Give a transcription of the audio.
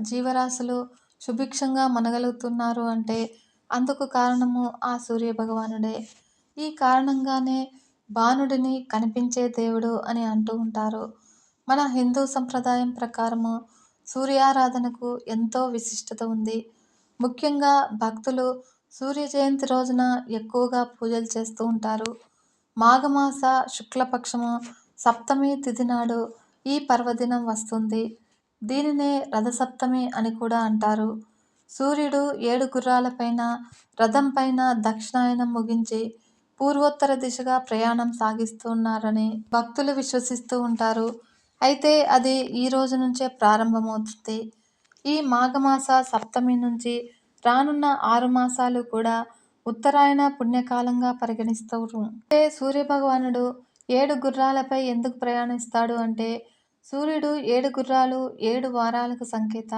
జీవరాశులు సుభిక్షంగా మనగలుగుతున్నారు అంటే అందుకు కారణము ఆ సూర్య భగవానుడే. ఈ కారణంగానే బాణుడిని కనిపించే దేవుడు అని అంటూ ఉంటారు. మన హిందూ సంప్రదాయం ప్రకారము సూర్యారాధనకు ఎంతో విశిష్టత ఉంది. ముఖ్యంగా భక్తులు సూర్య జయంతి రోజున ఎక్కువగా పూజలు చేస్తూ ఉంటారు. మాఘమాస శుక్లపక్షము సప్తమి తిథి నాడు ఈ పర్వదినం వస్తుంది. దీనినే రథసప్తమి అని కూడా అంటారు. సూర్యుడు ఏడు గుర్రాలపైన రథం పైన దక్షిణాయనం ముగించి పూర్వోత్తర దిశగా ప్రయాణం సాగిస్తున్నారని భక్తులు విశ్వసిస్తూ ఉంటారు. అయితే అది ఈ రోజు నుంచే ప్రారంభమవుతుంది. ఈ మాఘమాస సప్తమి నుంచి రానున్న ఆరు మాసాలు కూడా ఉత్తరాయణ పుణ్యకాలంగా పరిగణిస్తారు అంటే సూర్యభగవానుడు ఏడు గుర్రాలపై ఎందుకు ప్రయాణిస్తాడు అంటే సూర్యుడు ఏడు గుర్రాలు ఏడు వారాలకు సంకేతాలు.